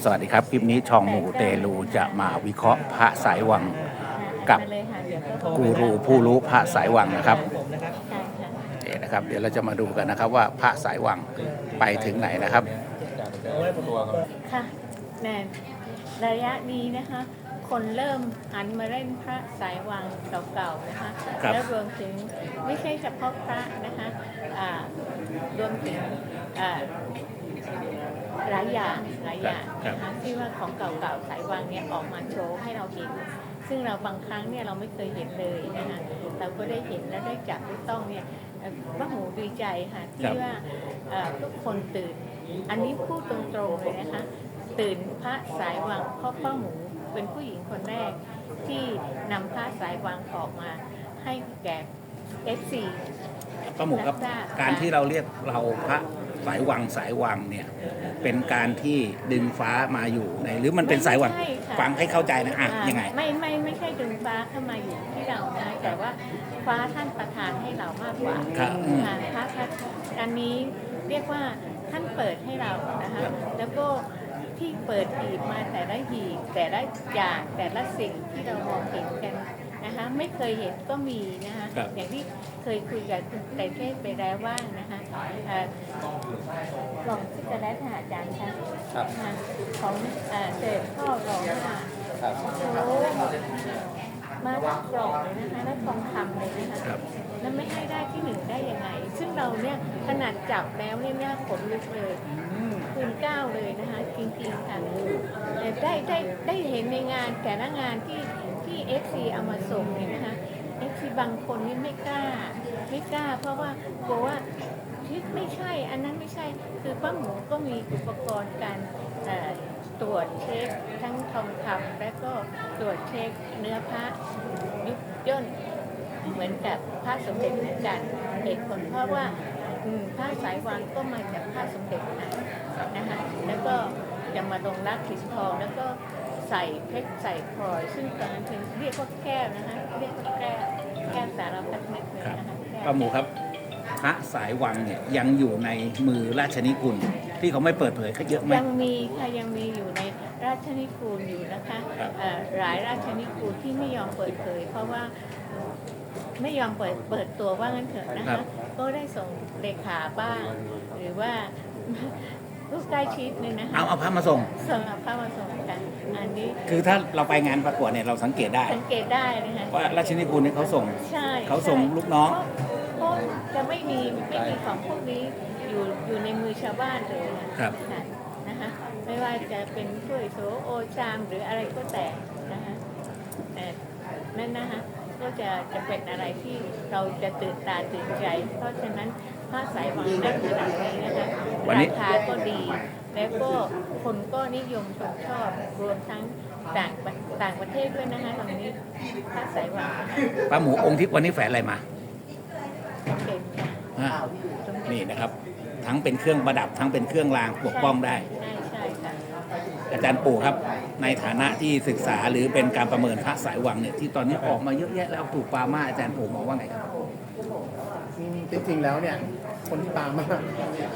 สวัสดีครับ คลิปนี้ช่องหมูเตลูจะมาวิเคราะห์พระสายวังกับมาเลยค่ะเดี๋ยวก็กูรูผู้รู้พระสายวังนะครับใช่ค่ะนี่นะครับ เดี๋ยวเราจะมาดูกันนะครับ ว่าพระสายวังไปถึงไหนนะครับค่ะในระยะนี้นะคะ คนเริ่มหันมาเล่นพระสายวังเก่าๆนะคะครับแล้วรวมถึงไม่ใช่เฉพาะพระนะคะอ่ารวมถึงอ่า หลายอย่างหลายอย่างนะคะที่ว่าของเก่าๆสายวังเนี่ยออกมาโชว์ให้เราเห็น ซึ่งเราบางครั้งเนี่ยเราไม่เคยเห็นเลยนะคะเราก็ได้เห็นและได้จับได้ต้องเนี่ยเอ่อพระหูดีใจค่ะที่ว่าเอ่อทุกคนตื่น อันนี้พูดตรงๆเลยนะคะตื่นพระสายวังเพราะป้าหมูเป็นผู้หญิงคนแรกที่นำพระสายวังออกมาให้แก่ FC ป้าหมูครับทราบการที่เราเรียกเราพระ สายวังสายวังเนี่ยเป็นการที่ดึงฟ้ามาอยู่ในหรือมันเป็นสายวังไม่ใช่ค่ะ ฟังให้เข้าใจนะอะอ่ายังไง ไม่ไม่ไม่ใช่ดึงฟ้าเข้ามาอยู่ที่เรานะแต่ว่าฟ้าท่านประทานให้เรามากกว่าครับอืมค่ะพระท่านอันนี้เรียกว่าท่านเปิดให้เรานะคะครับแล้วก็ที่เปิดหีบมาแต่ละหีบแต่ละอย่างแต่ละสิ่งที่เรามองเห็นกัน นะคะไม่เคยเห็นก็มีนะคะครับ อย่างที่เคยคุยกับคุณไตรเทพไปแล้วว่านะคะเอ่อลองที่จะได้ค่ะอาจารย์คะครับค่ะของเอ่อเศษพ่อรองค่ะครับโอ้โหมาทั้งกล่องเลยนะคะและทองคำเลยนะคะครับ แล้วไม่ให้ได้ที่หนึ่งได้ยังไง ซึ่งเราเนี่ยขนาดจับแล้วเนี่ยเนี่ยขนลุกเลยคูณเก้าเลยนะคะจริงๆค่ะแต่ได้ได้ได้เห็นในงานแต่ละงานที่ ที่เอฟซีเอามาส่งเนี่ยนะคะเอฟซีบางคนนี่ไม่กล้า ไม่กล้า เพราะว่ากลัวว่าไม่ใช่ อันนั้นไม่ใช่คือป้าหมูก็มีอุปกรณ์การตรวจเช็คทั้งทองคำและก็ตรวจเช็คเนื้อพระยุบย่นเหมือนกับพระสมเด็จเหมือนกันเหตุผลเพราะว่าพระสายวังก็มาจากพระสมเด็จนะนะคะแล้วก็จะมาลงรักถินทองแล้วก็ ใส่เพชรใส่พลอย ซึ่งตอนนั้นถึงเรียกว่าแก้วนะคะเรียกว่าแก้วแก้วสารพัดนึกเลยครับนะคะแก้วป้าหมูครับพระสายวังเนี่ยยังอยู่ในมือราชนิกุลที่เขาไม่เปิดเผยเขาเยอะไหมยังมีค่ะยังมีอยู่ในราชนิกูลอยู่นะคะครับเอ่อหลายราชนิกูลที่ไม่ยอมเปิดเผย เพราะว่าไม่ยอมเปิดเปิดตัวว่างั้นเถอะนะครัคะบก็ได้ส่งเลขาบ้าง หรือว่าลูกใกล้ชิดเนี่ยนะคะเอาเอาพระมาส่งส่งเอาเข้ามาส่งกัน อันนี้คือถ้าเราไปงานประกวดเนี่ยเราสังเกตได้ สังเกตได้นะคะว่าราชนิกุลเนี่ยเขาส่งใช่เขาส่งใช่ลูกน้องเพราะจะไม่มีไม่มีของพวกนี้อยู่อยู่ในมือชาวบ้านเลยนะครับค่ะนะคะไม่ว่าจะเป็นถ้วยโสโอชามหรืออะไรก็แต่นะคะแต่นั่นนะคะก็จะจะเป็นอะไรที่เราจะตื่นตาตื่นใจ เพราะฉะนั้นผ้าสายหวังได้ขนาดนี้นะคะวันนี้ราคาก็ดี แล้วก็คนก็นิยมชมชอบรวมทั้งต่างประต่างประเทศด้วยนะคะตรงนี้ผ้าสายหวังนะคะป้าหมูองค์ที่วันนี้แฝงอะไรมาเป็นค่ะอ่านี่นะครับ ทั้งเป็นเครื่องประดับทั้งเป็นเครื่องรางปกป้องได้ ใช่ใช่ค่ะอาจารย์ปู่ครับ ในฐานะที่ศึกษาหรือเป็นการประเมินพระสายวังเนี่ยที่ตอนนี้ออกมาเยอะแยะแล้วถูกปามาอาจารย์ปู่มองว่าไงครับอืมจริงๆแล้วเนี่ยคนที่ตามมา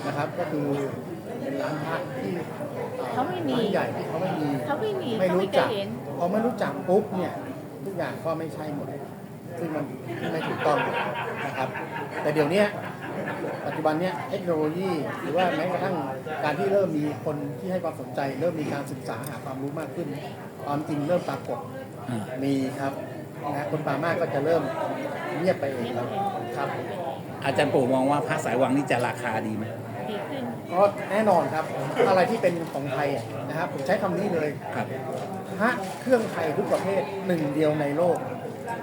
นะครับก็คือ เป็นร้านพระที่เขาไม่มี ร้านใหญ่ที่เขาไม่มีเขาไม่มีไม่เขารู้ไม่เคจัยกเห็น พอไม่รู้จักปุ๊บเนี่ยทุกอย่างก็ไม่ใช่หมด ซึ่งมันไม่ถูกต้องนะครับ แต่เดี๋ยวเนี้ยปัจจุบันเนี้ยเทคโนโลยีหรือว่าแม้กระทั่งการที่เริ่มมีคนที่ให้ความสนใจ เริ่มมีการศึกษาหาความรู้มากขึ้น ความจริงเริ่มปรากฏอ่ามีครับนะคนปรามาสก็จะเริ่มเงียบไปเองครับครับ อาจารย์ปู่มองว่าพระสายวังนี่จะราคาดีไหมดีขึ้น ก็แน่นอนครับอะไรที่เป็นของไทยนะครับผมใช้คำนี้เลยครับพระเครื่องไทยทุกประเภทหนึ่งเดียวในโลก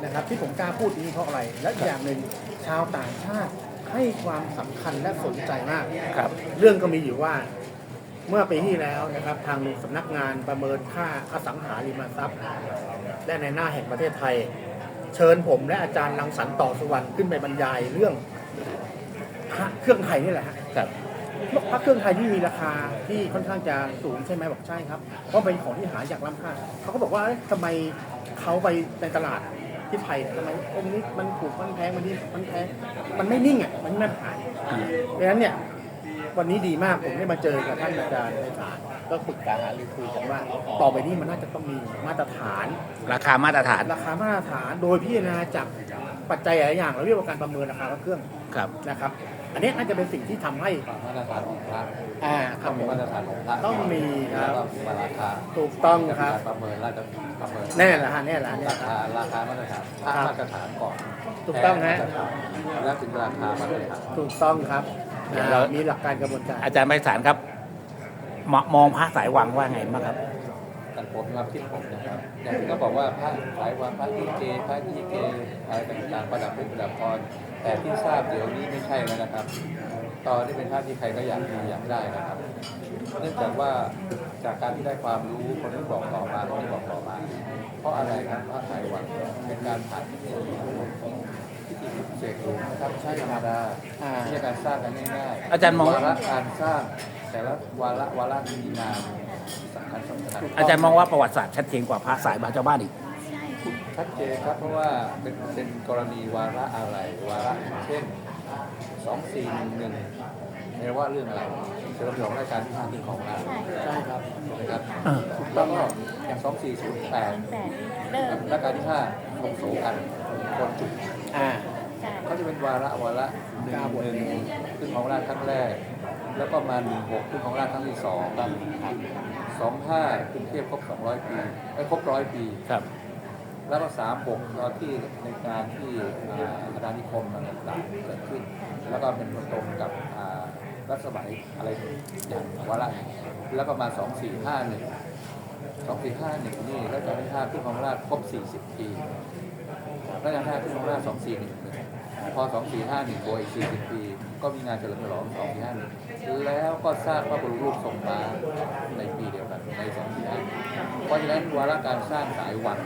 นะครับที่ผมกล้าพูดนี้เพราะอะไร และอีกอย่างหนึ่งชาวต่างชาติให้ความสำคัญและสนใจมาก ครับ เรื่องก็มีอยู่ว่าเมื่อปีที่แล้วนะครับทางสำนักงานประเมินค่าอสังหาริมทรัพย์ และในหน้าแห่งประเทศไทย เชิญผมและอาจารย์รังสรรค์ต่อสุวรรณขึ้นไปบรรยายเรื่องพระเครื่องไทยนี่แหละฮะครับบอก พระเครื่องไทยที่มีราคาที่ค่อนข้างจะสูงใช่ไหมบอกใช่ครับ เพราะเป็นของที่หายากล้ำค่าเขาก็บอกว่าเอ๊ะทำไมเขาไปในตลาดที่ไทยทำไมองค์นี้มันถูกมันแพงมันนี่มันแพงมันไม่นิ่งอะมันไม่ขายอ่าดังนั้นเนี่ยวันนี้ดีมากผมได้มาเจอกับท่านอาจารย์ในศาลก็ก็ปรึกษาหารือคุยกันว่า ต่อไปนี้มันน่าจะต้องมีมาตรฐาน ราคามาตรฐาน ราคามาตรฐานโดยพิจารณาจากปัจจัยหลายอย่างเราเรียกว่าการประเมินราคาพระเครื่องครับ นะครับ อันนี้น่าจะเป็นสิ่งที่ทำให้มาตรฐานของพระอ่าครับต้องผมีมมาตรฐานของพระต้องมีครับแล้วก็มาราคาถูกต้องครับการประเมินราคาประเมินแน่ละฮะแน่ละแน่ราละคาราคามาตรฐานพระครับมาตรฐานก่อนถูกต้องฮะแพมาตรฐานแล้วถึงราคามาตรฐานถูกต้องครับเดี๋ยวอ่าเรามีหลักการกระบวนการอาจารย์ไพศาลครับมมองพระสายวังว่าไงบ้างครับ กันผมความคิดผมนะครับ อย่างที่เขาบอกว่าพระสายวางพระยีเกพระยีเกอะไรต่างๆประดับเป็นประดับพรแต่ที่ทราบเดี๋ยวนี้ไม่ใช่แล้วนะครับตอนนี้เป็นพระที่ใครก็อยากมีอยากได้นะครับ เนื่องจากว่าจากการที่ได้ความรู้คนนี้บอกต่อมาคนนี้บอกต่อมา เพราะอะไรครับพระสายวังเป็นการผ่านพิธีพิธีปลุกเสกหลวงนะครับใช่ธรรมดาอ่าไม่ใช่การสร้างกันง่ายๆ อาจารย์มองวาระการสร้างแต่ละวาระวาระมีนามสำคัญสำคัญ อาจารย์มองว่าประวัติศาสตร์ชัดเจนกว่าพระสายบาชาวบ้านอีกใช่ชัดเจนครับเพราะว่าเป็นเป็นกรณีวาระอะไรวาระเช่นสองสี่หนึ่งหนึ่งในว่าเรื่องอะไรเฉลิมฉลองรายการที่ห้าปีของเราใช่ใช่ครับถูกไหมครับเออแล้วก็อย่างสองสี่ศูนย์แปดแต่เริ่มรายการที่ห้าคงโสกันคนจุด อ่า ใช่ เขาจะเป็นวาระวาระหนึ่งหนึ่งขึ้นของราชครั้งแรก แล้วก็มาหนึ่งหกขึ้นของราชครั้งที่สองครับสองห้ากรุงเทพครบสองร้อยปีไอ้ยครบร้อยปี ครับ แล้วก็สามหกตอนที่ในการที่อ่าอาณานิคมต่างๆเกิดขึ้น แล้วก็เป็นตรงกับอ่ารัชสมัยอะไรอย่างวาระแล้วก็มาสองสี่ห้าหนึ่งสองสี่ห้าหนึ่งนี่รัชกาลที่ห้าขึ้นของราชครบสี่สิบปีรัชกาลที่ห้าขึ้นของราชสองสี่หนึ่ง พอสองสี่ห้าหนึ่งบวกอีกสี่สิบปี ก็มีงานเฉลิมฉลองสองสี่ห้าหนึ่งแล้วก็สร้างพระบรมรูปทรงม้าในปีเดียวกันในสองสี่ห้าเพราะฉะนั้นวาระการสร้างสายวัง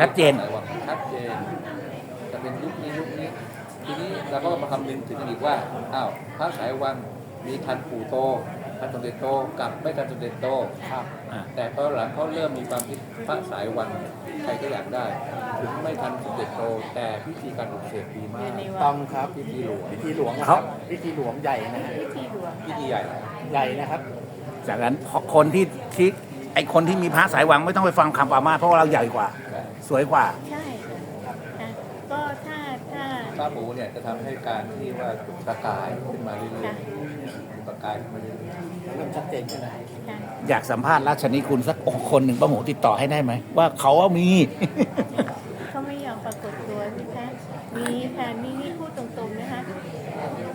ชัดเจนสายวังชัดเจนจะเป็นยุคนี้ยุคนี้ ทีนี้เราก็มาคำนึงถึงอีกว่า อ้าวพระสายวังมีทันปู่โต ทันสมเด็จโตกับไม่ทันสมเด็จโตครับแต่ตอนหลังเขาเริ่มมีความคิดพระสายวังใครก็อยากได้ ถึงไม่ทันสมเด็จโตแต่พิธีการปลุเสกดีมากต้องครับพิธีหลวงพิธีหลวงนะครับพิธีหลวงใหญ่นะพิธีหลวงพิธีใหญ่ใหญ่นะครับ จากนั้นคนที่ที่ไอคนที่มีพระสายวังไม่ต้องไปฟังคำปามาเพราะว่าเราใหญ่กว่า สวยกว่าใช่ก็ถ้าถ้าพระหมูเนี่ยจะทำให้การที่ว่าประกายขึ้นมาเรื่อยๆประกายขึ้นมาเรื่อย เริ่มชัดเจนขึ้นแล้วค่ะอยากสัมภาษณ์ราชนิคุณสักคนหนึ่งป้าหมูติดต่อให้ได้ไหม ว่าเขาว่ามี เขาไม่ยอมปรากฏตัวพี่แพทย์มีค่ะมีนี่พูดตรงๆนะคะ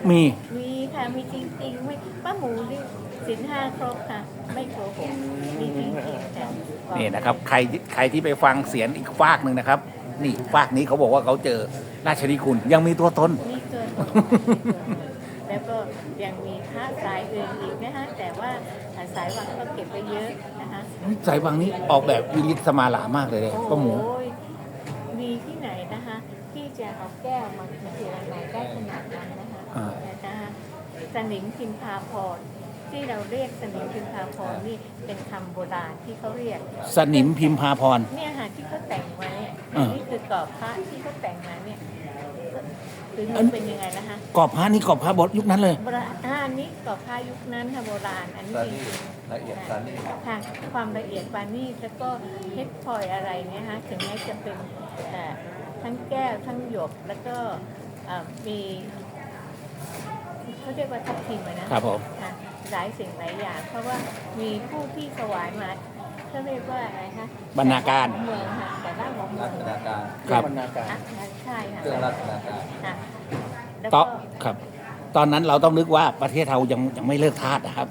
มี มีค่ะมีจริงๆไม่ป้าหมูนี่สินห้าครบค่ะ ไม่โกหกมีจริงๆค่ะนี่นะครับ ใครใครที่ไปฟังเสียงอีกฝากหนึ่งนะครับ นี่ฝากนี้เขาบอกว่าเขาเจอราชนิคุณยังมีตัวตน มีเกิน แล้วก็ยังมีพระสายอื่นอีกนะคะแต่ว่าสายวังก็เก็บไปเยอะนะคะสายวังนี้ออกแบบวิลิตสมาลามากเลยเลยป้าหมูโอ้ยมีที่ไหนนะคะ ที่จะเอาแก้วมาเจรไนได้ขนาดนั้นนะคะอ่านะคะสนิมพิมพาพรที่เราเรียกสนิมพิมพาพรนี่เป็นคำโบราณที่เขาเรียก สนิมพิมพาพรเนี่ยค่ะที่เขาแต่งมาเนี่ยอ่านี่คือกรอบพระที่เขาแต่งมาเนี่ย คืออันเป็นยังไงนะคะกรอบพระนี่กรอบพระบทยุคนั้นเลยโบราณอ่าอันนี้กรอบพระยุคนั้นค่ะโบราณอันๆนี้ซาจนี่ริงละเอียดซานี่ๆค่ะความละเอียดปานนี่แล้วก็เฮดพอยอะไรเนี่ยฮะถึงแม้จะเป็นเอ่อทั้งแก้วทั้งหยกแล้วก็เอ่อมีเขาเรียกว่าทับทิมอะนะ ครับผม ค่ะหลายสิ่งหลายอย่าง เพราะว่ามีผู้ที่ถวายมาเขาเรียกว่าอะไรคะบรรณาการ เมืองค่ะ แต่ละของเมืรัองชนาการครับบรรณาการอะใช่ค่ะเครื่องราชนาการค่ะแล้วต่อก็ครับ ตอนนั้นเราต้องนึกว่าประเทศเรายังยังไม่เลิกทาสนะครับ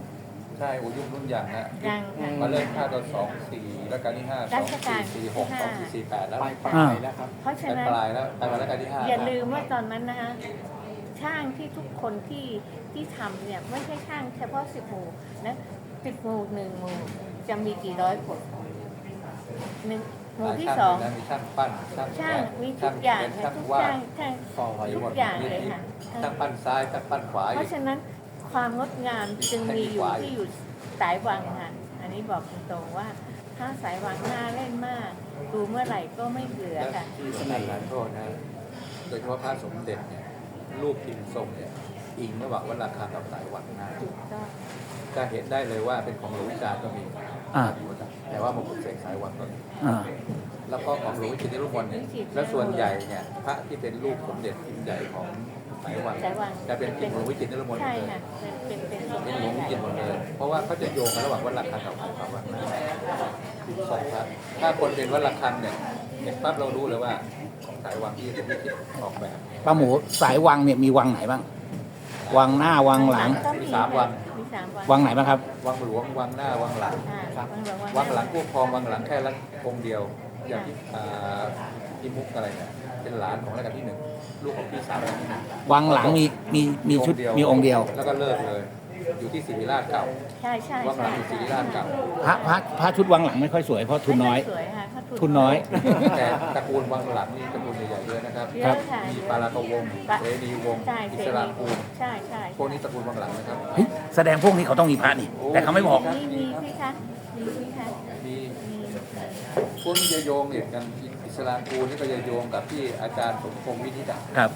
ใช่โอ้ยุครุ่นอย่างนะยังค่ะ มาเริ่มค่าตอนสองสี่แล้วการที่ห้าสรัองชกาสี่ลสี่หกสองสี่สี่แปดแล้วปลายปลาอ่ายแล้วครับเพราะฉะไปนั้น ปลายแล้วไปมาแล้วการที่ห้าอย่าลืมว่าตอนนั้นนะคะช่างที่ทุกคนที่ที่ทำเนี่ยไม่ใช่ช่างเฉพาะสิบหมู่นะสิบหมู่หนึ่งหมู่จะมีกี่ร้อยคนหนึ่ง หมู่ที่สองช่าเลยนะมีช่างปั้นช่างแกะมีทุกอย่างช่างทุกวาช่าดงช่างทุกอย่างเลยค่ะช่างปั้นซ้ายช่างปั้นขวาเพราะฉะนั้นความงดงามจึงมีอยู่ที่อยู่สายวังค่ะอันนี้บอกตรงๆว่าถ้าสายวังน่าเล่นมาก ดูเมื่อไหร่ก็ไม่เบื่อค่ะที่สำคัญหลายโทษนะโดยเฉพาะพระสมเด็จเนี่ยรูปพิมพ์ทรงเนี่ยอิงระหว่างวัดระฆังกับสายวังหน้าถูกจะเห็นได้เลยว่าเป็นของหลวงวิจารก็มี อ่า แต่ว่ามาปลุกเสกสายวังก็มีอ่า แล้วก็ของหลวงวิจิตรนิรุมนเนี่ยและส่วนใหญ่เนี่ยพระที่เป็นรูปสมเด็จพิมพ์ใหญ่ของสายวังสายวังจะเป็นพิมพ์หลวงวิจิตรนิรุมนหมใช่ดเลยค่ะเป็นเป็นเป็นเป็นหลวงวิจิตรหมดเลยเพราะว่าเขาจะโยงกันระหว่างวัดระฆังกับสายวังหน้าสองพระถ้าคนเป็นวัดระฆังเนี่ยเห็นปั๊บเรารู้เลยว่าของสายวังที่เป็นวิจิตรออกแบบ ป้าหมูสายวังเนี่ยมีวังไหนบ้าง วังหน้าวังหลังก็มีสามวังมี สามวังวังไหนบ้างครับ วังหลวงวังหน้าวังหลัง อ่าวังหลวงวังหลังผู้ครองวังหลังแค่ละองค์เดียว อย่างที่อ่าพี่มุกอะไรเนี่ยเป็นหลานของรัชกาลที่หนึ่งลูกของพี่สาวรัชกาลที่หนึ่ง วังหลังมีมีมีชุดมีองค์เดียว แล้วก็เลิกเลย อยู่ที่ศิริราชเก่าใช่ใช่วังหลัใช่งอยู่ศิริราชเก่าพระพระพระชุดวังหลังไม่ค่อยสวยเพราะทุนน้อย สวยค่ะเขาทุนน้อย แต่ตระกูลวังหลังนี่ตระกูลใหญ่ๆเยอะนะครับ เยครัอะบค่ะมีเยอะปาราตวงศ์ปะเสนีวงศ์ใช่อิเสสรารีคูลใช่ใช่พวกนี้ตระกูลวังหลังนะครับ เฮ้ยแสดงพวกนี้เขาต้องมีพระนี่ แต่เขาไม่บอก มีมีพี่คะมีพี่คะมีมีพวกนี้จะโยงเนี่ยกันอิสราคูลนี่ก็จะโยงกับที่อาจารย์สมพงษ์วินิจฉัยครับ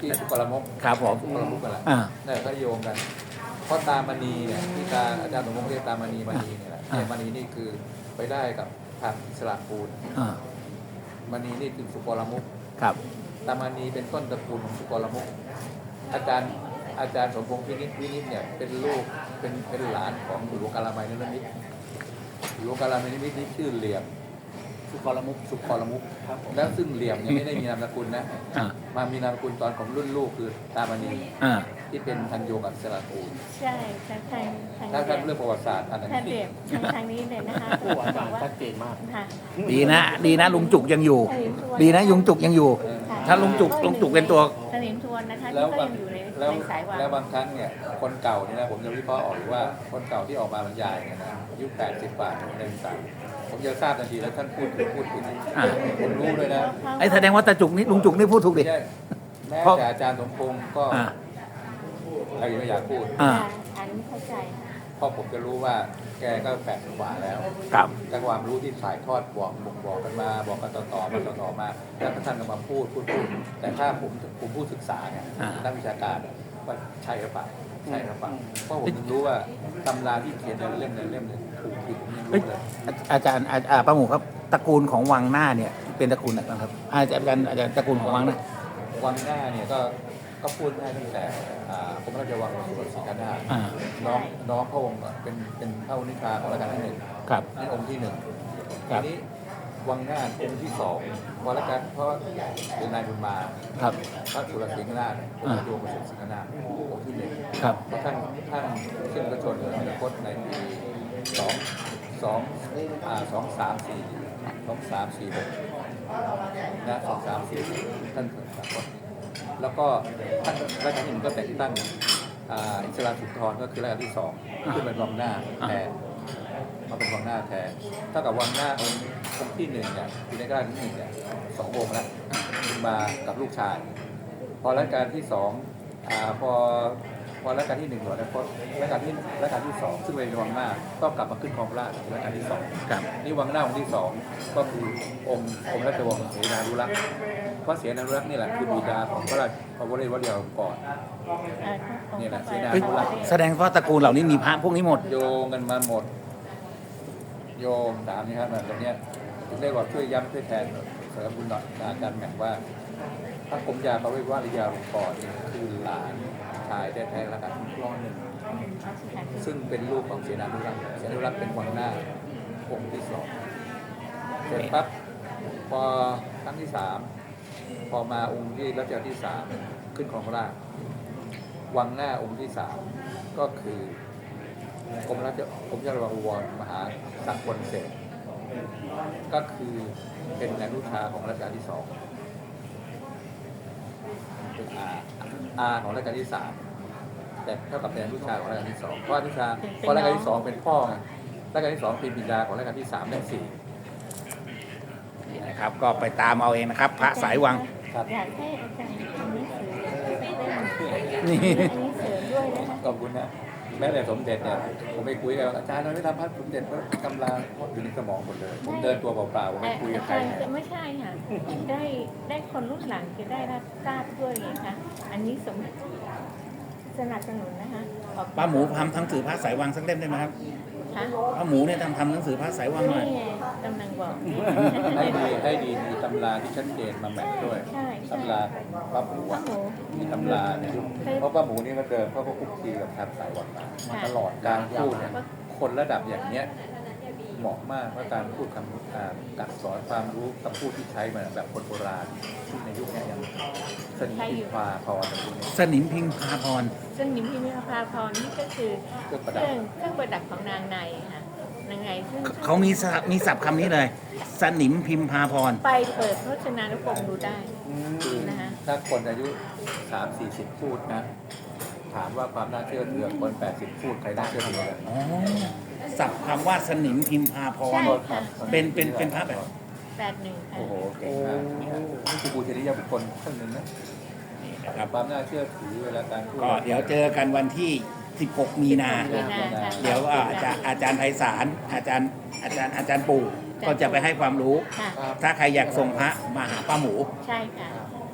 ที่สุกรมกครับผม สุกรมุกกันแหละอ่า นั่นแหละก็โยงกัน เพราะตามณีเนี่ยที่ตาอาจารย์สมพงษ์เรียกตามณีมณีเนี่ยแหละอ่าเนี่ยมณีนี่คือไปได้กับทางอิสระปูลอ่ามณีนี่คือสุกรมุกครับ ตามณีเป็นต้นตระกูลของสุกรมุก อาจารย์อาจารย์สมพงษ์วินิจวินิจเนี่ยเป็นลูกเป็นเป็นหลานของหลวงกาลามัยนิมิตหลวงกาลามัยนิมิตนี่ชื่อเหลี่ยม สุกรมุกสุกรมุกแล้วซึ่งเหลี่ยมเนี่ยไม่ได้มีนามสกุลนะ อ่า มามีนามสกุลตอนของรุ่นลูกคือตามณีอ่า ที่เป็นทันโยงกับอิสระปูลใช่ทางทางทางถ้าท่านเรื่องประวัติศาสตร์อันนั้นท่านเด็บทางทางนี้เลยนะคะโอ้อาจารย์ชัดเจนมาก ค่ะดีนะ ดีนะลุงจุกยังอยู่ ดีนะยุงจุกยังอยู่ค่ะถ้าลุงจุกลุงจุกเป็นตัว สนิมทวนนะคะแล้ที่วก็บางยังอยู่ใน แล้วในสายวังแล้วบางครั้งเนี่ยคนเก่าเนี่ยนะผมจะวิเคราะห์ออกอยู่ว่าคนเก่าที่ออกมาบรรยายเนี่ยนะอายุ80กว่าในสายผมจะทราบทันทีแล้วท่านพูดถึงพูดถึงอ่าผมรู้เลยนะไอ้แสดงว่าตาจุกนี่ลุงจุกนี่พูดถูกดิ ไม่ใช่แม้เพราะ แต่อาจารย์สมพงษ์ก็อ่า เรายังไม่อยากพูด อ่า อันนี้เข้าใจค่ะเพราะผมจะรู้ว่า แกก็แปดกว่าแล้ว ครับแต่ความรู้ที่สายทอดบอกบ่งบอกกันมาบอกกันต่อๆมาต่อๆมาแล้วท่านก็มาพูดพูดพูดแต่ถ้าผมผมผู้ศึกษาเนี่ยอ่านักวิชาการว่าใช่หรือเปล่าใช่หรือเปล่าเพราะผมถึงรู้ว่าตำราที่เขียนในเล่มในเล่มเนี่ยถูกผิดผมยังเอ้ยรู้เลยอาอาจารย์อาอ่าป้าหมูครับตระกูลของวังหน้าเนี่ยเป็นตระกูลไหนบ้างครับอาจารย์อาจารย์อาจารย์ตระกูลของวังหน้าวังหน้าเนี่ยก็ก็พูดได้ตั้งแต่ อ่าผมราชวังสุรศรีกานาถอ่าน้องน้องพระองค์อะเป็นเป็นพระนิพาของรัชกาลที่หนึ่งครับ นี่องค์ที่หนึ่งครัทีบ นี้วังหน้าองค์ที่สองวรกันเพราะเป็นนายบุญมาครับ พระสุรสิงห์นาถพอ่า ระดวงประเสริฐสิงห์นาถองค์ที่หนึ่ง ครับ เพราะท่านท่านขึ้นพระชนม์ในอนาคตในปีสองสองอ่าสองสามสี่สองสามสี่หกนะสองสามสี่ท่านเกิดสามคน แล้วก็ท่านรัชกาลที่หนึ่งก็แต่งตั้งอ่าอิสราสุนทรก็คือรัชกาลที่สองขึ้นเป็นวังหน้าแทนมาเป็นวังหน้าแทนเท่ากับวังหน้าองค์องค์ที่หนึ่งเนี่ยอยู่ในราชการที่หนึ่งเนี่ยสององค์แล้วขึ้นมากับลูกชาย พอรัชกาลที่สองอ่าพอพอรัชกาลที่หนึ่งหมดแล้วพอรัชกาลที่รัชกาลที่สองซึ่งเป็นวังหน้าก็กลับมาขึ้นครองราชย์รัชกาลที่สองครับนี่วังหน้าองค์ที่สองก็คือองค์องค์ราชวงศ์เสนานุรักษ์เพราะเสนานุรักษ์นี่แหละคือบิดาของพระราชพระวรวเดียวก่อน อ่าเนี่ยนะเข้าเสนาใจเฮ้ยนุรักษ์แสดงว่าตระกูลเหล่านี้มีพระพวกนี้หมด โยงกันมาหมด โยงตามนี้ครับตรงเนี้ยถึงได้บอกช่วยย้ำช่วยแทนเสริมบุญหน่อยอาจารย์แหม่งว่าพระกรมยาพระเวทวาริยาหลวงพ่อเนี่ยคือหลานชายแท้ๆแล้วกันรอดหนึ่งซึ่งเป็นลูกของเสนานุรักษ์เสนานุรักษ์เป็นวังหน้าองค์ที่สองเสร็จปั๊บพอครั้งที่สาม พอมาองค์ที่รัชกาลที่สามขึ้นของราชย์วังหน้าองค์ที่สามก็คือกรมราชกรมราชวังวรมหาสังวรเสกก็คือเป็นอนุชาของรัชกาลที่สองเป็นอาอาของรัชกาลที่สามแต่เท่ากับเป็นอนุชาของรัชกาลที่สองเพราะอนุชาเพราะรัชกาลที่สองเป็นพ่อไงรัชกาลที่สองเป็นบิดาของรัชกาลที่สามและสี่ นี่นะครับ ก็ไปตามเอาเองนะครับ พระสายวังครับอยากให้อาจารย์ทำหนังสือสักเล่มนี่อันนี้เสริมด้วยนะคะ ขอบคุณนะแม้แต่สมเด็จเนี่ยผมไปคุยกับอาจารย์เราไม่ทำพระสมเด็จเพราะกำลังอยู่ในสมองหมดเลยผมเดินตัวเปล่าๆผมไม่คุยกับอาใครจารย์จะไม่ใช่ค่ะ ได้ได้คนรุ่นหลังจะได้รับทราบด้วยไงคะ อันนี้สมสนับสนุนนะคะขอบคุณป้าหมูทำหนังสือพระสายวังสักเล่มได้ไหมครับค่ะป้าหมูเนี่ยทำทำหนังสือพระสายวังหน่อย นี่ไง กำลังบอก ให้ดีให้ดีมีตำราที่ชัดเจนมาแมทด้วยใช่ใช่ ตำราป้าหมูป้าอะหมู มีตำราเนี่ยเพราะป้าหมูนี่ก็เดิมเขาก็คุกคีกับทางสายวัดมามาตลอดการพูดเนี่ยคนระดับอย่างเนี้ยเหมาะมากว่าการพูดคำอ่าการสอนความรู้คำพูดที่ใช้มาแบบคนโบราณที่ในยุคนี้ยังสนิทพิพาพออะไรพวกนี้สนิมพิมพาพร ซึ่งนิมพิมพาพรนี่ก็คือเครื่องเคประดับ รื่องเครื่องประดับของนางในค่ะ นางในซึ่งเขามีศัพท์มีศัพท์คำนี้เลย สนิมพิมพาพร ไปเปิดพจนานุกรมดูได้คือนะคะ ถ้าคนอายุสามสี่สิบพูดนะ ถามว่าความน่าเชื่อถือคนแปดสิบพูดใครน่าเชื่อถือกันอ๋อศัพท์คำว่าสนิมพิมพาพร ใช่ ค่ะ เป็นเป็นเป็นพระแบบ แปดหนึ่งค่ะโอ้โหเก่งมากนี่คือบูชนียบุคคลท่านหนึ่งนะนี่นะครับ ความน่าเชื่อถือเวลาการพูดก็เดี๋ยวเจอกันวันที่ 16 มีนา มีนาค่ะเดี๋ยวอ่าอาจารย์อาจารย์ไพศาลอาจารย์อาจารย์อาจารย์ปู่ก็จะไปให้ความรู้ ค่ะ ถ้าใครอยากส่งพระมาหาป้าหมูใช่ค่ะ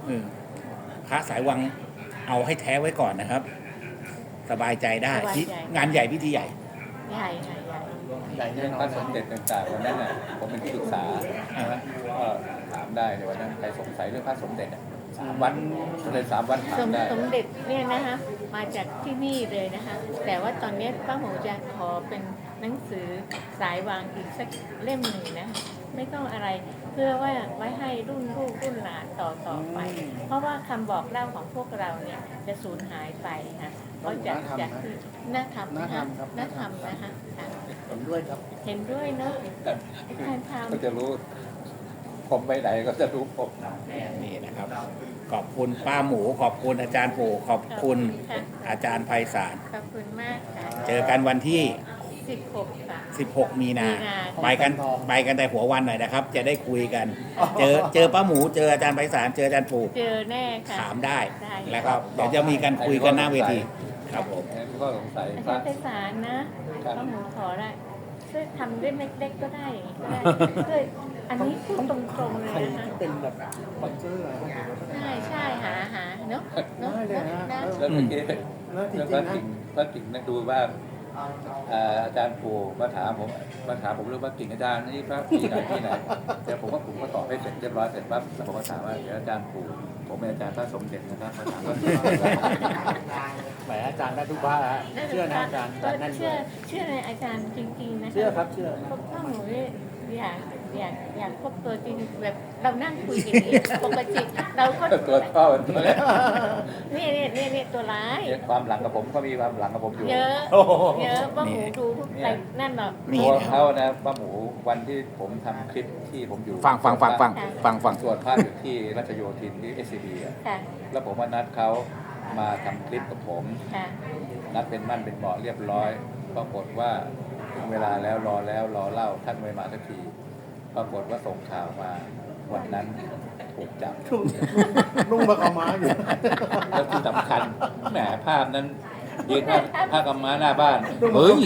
เออพระสายวังเอาให้แท้ไว้ก่อนนะครับ สบายใจได้สบายใจ ที่งานใหญ่พิธีใหญ่ ใหญ่ค่ะใหญ่ใหญ่แน่เรื่องนอพระนสมเด็จต่างๆวันนั้นน่ะผมเป็นที่ปรึกษานะก็ถามได้ในวันนั้นใครสงสัยเรื่องพระสมเด็จอะสามวันเลยสามวันถาสมมได้สมเด็จเนี่ยนะคะ มาจากที่นี่เลยนะคะ แต่ว่าตอนนี้ป้าหมูจะขอเป็นหนังสือสายวางอีกสักเล่มหนึ่งนะคะไม่ต้องอะไรเพื่อว่าไว้ให้รุ่นลูกรุ่นหลานต่อต่อไป เพราะว่าคำบอกเล่าของพวกเราเนี่ยจะสูญหายไปค่ะเพราะจากจากที่น่าทำนะคะน่าทำนะคะค่ะเห็นด้วยครับ เห็นด้วยเนาะการทำก็จะรู้ ผมไปไหนก็จะรู้ผมนี่นะครับ ขอบคุณป้าหมู ขอบคุณอาจารย์ปู่ขอบคุณอาจารย์ไพศาลขอบคุณมากค่ะเจอกันวันที่ สิบหกค่ะ 16 มีนามีนา ไปกันไปกันแต่หัววันหน่อยนะครับ จะได้คุยกัน เจอเจอป้าหมูเจออาจารย์ไพศาลเจออาจารย์ปู่เจอแน่ค่ะ ถามได้ได้ แล้วก็เดี๋ยวจะมีการคุยกันหน้าเวทีครับผมงั้นก็สงสัยอาพจาระ รย์ไพศาลนะป้าหมูขอได้ช่วยทำเล่มเล็กๆก็ได้อย่างนี้ก็ได้ช่วย อันนี้พูดตรงๆเลยใครนะคะที่เป็นแบบสปอนเซอร์อะไรพวกนี้ใช่ใช่หาหาเนาะเนาะได้เลยนะนะแล้วเมื่อกี้แล้วจเรื่องริพระงๆนะกิ่งพระกิ่งนะดูว่าอ่าอาจารย์ปู่มาถามผมมาถามผมเรื่องพระกิ่งอาจารย์นี่พระที่ไหนที่ไหนแต่ผมว่าผมก็ตอบให้เสร็จเรียบร้อยเสร็จปั๊บแล้วผมก็ถามว่าเดี๋ยวอาจารย์ปู่ผมเป็นอาจารย์พระสมเด็จนะครับมาถามว่า แหมอาจารย์ได้ทุกบ้านฮะเชื่อนะอาจารย์อาจารย์นั่นด้เชื่วอยเชื่อในอาจารย์จริงๆนะคะเชื่อครับเชื่อพบป้าหมูเนี่ยอยาก อยากอยากพบตัวจริงแบบเรานั่งคุยอย่างนี้ปกติเราก็ตัวพ่อเป็นตัวเนี้ยเนี่ยเนี่ยเนี่ยเนี่ยตัวร้ายความหลังกับผมก็มีความหลังกับผมอยู่ เยอะโอ้โหเยอะป้าหมูดูทุกอะไรนั่นหรอกนี่ตัวนะครัเขาบนะป้าหมูวันที่ผมทำคลิปที่ผมอยู่ฟังฟังฟังฟังฟังฟังสวดพระอยู่ที่รัชโยธินที่เอสซีอะค่ะแล้วผมว่านัดเขามาทำคลิปกับผมค่ะนัดเป็นมั่นเป็นเหมาะเรียบร้อยปรากฏว่าถึงเวลาแล้วรอแล้วรอเล่าท่านไม่มาสักที ปรากฏว่าส่งข่าวมาวันนั้นถูกจับนุ่งมาขาวม้าอยู่แล้วที่สำคัญแหมภาพนั้นยืนผ้าผ้ากำม้าหน้าบ้านเฮ้ย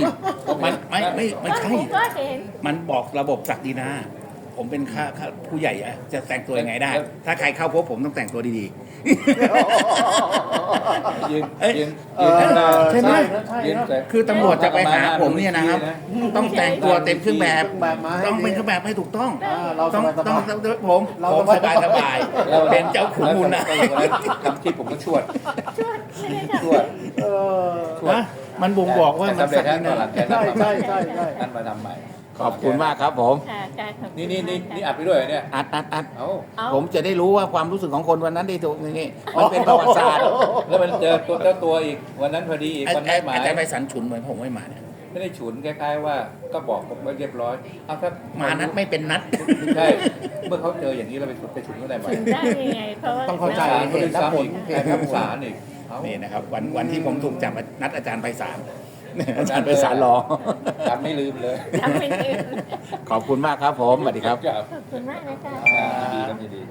มันไม่ไม่ไม่ป้าหใช่มูก็เห็นมันบอกระบบศักดินา ผมเป็นข้าข้าผู้ใหญ่อะจะแต่งตัวยังไงได้ ถ้าใครเข้าพบผมต้องแต่งตัวดี ยืนเอ้ยยืนยืนข้างหน้าใช่ไหม ใช่ยืนครับแต่ๆคือตำรวจจะไปหาผมเนี่ยนะครับ ต้องแต่งตัวเต็มเครื่องแบบเครื่องแบบมาให้ต้องเป็นเครื่องแบบให้ถูกต้อง อ่าเราต้องสบายๆต้องต้องผมเราผมสบายสบายแล้วเป็นเจ้าขุนมูลนะแล้ววันนั้นทำคลิปผมก็ชวดชวดไม่ได้ค่ะชวดเออ ชวดนะมันบ่งบอกว่ามันแต่ศัสำกเร็จดิแล้วตอนหลันางแกนัดมาใหม่ใช่ใช่ใช่ นัดมาทำใหม่ ขอบคุณมากครับผม ค่ะการขอบคุณนี่นี่นี่มากนี่ค่ะอัดไปด้วยเหรอเนี่ย อัดอัดอัดเอ้าเอาผมจะได้รู้ว่าความรู้สึกของคนวันนั้นได้ถูกอย่างนี้มันเป็นประวัติศาสตร์แล้วมันเจอตัวเจ้าตัวอีกวันนั้นพอดีอีกอาวันนัดหมายจารย์ไปสันฉุนเหมือนผมไม่มาเนี่ยไม่ได้ฉุนคล้ายๆว่าก็บอกผมไว้เรียบร้อยเอาถ้ามานัดไม่เป็นนัด ใช่เมื่อเขาเจออย่างนี้เราไปฉุนไปฉุนก็ได้ไหมถึงได้ยังไง เพราะว่าต้องเข้าใจศาลก็เลยซ้ำอีกแค่ทับศาลอีกเอ้า นี่นะครับวันวันที่ผมถูกจับนัดอาจารย์ไปศา ลอาจารย์ไปศาลรอจำไม่ลืมเลยทำเป็นอื่นขอบคุณมากครับผมสวัสดีครับครับขอบคุณมากนะคะอ่ายินดีครับยินดี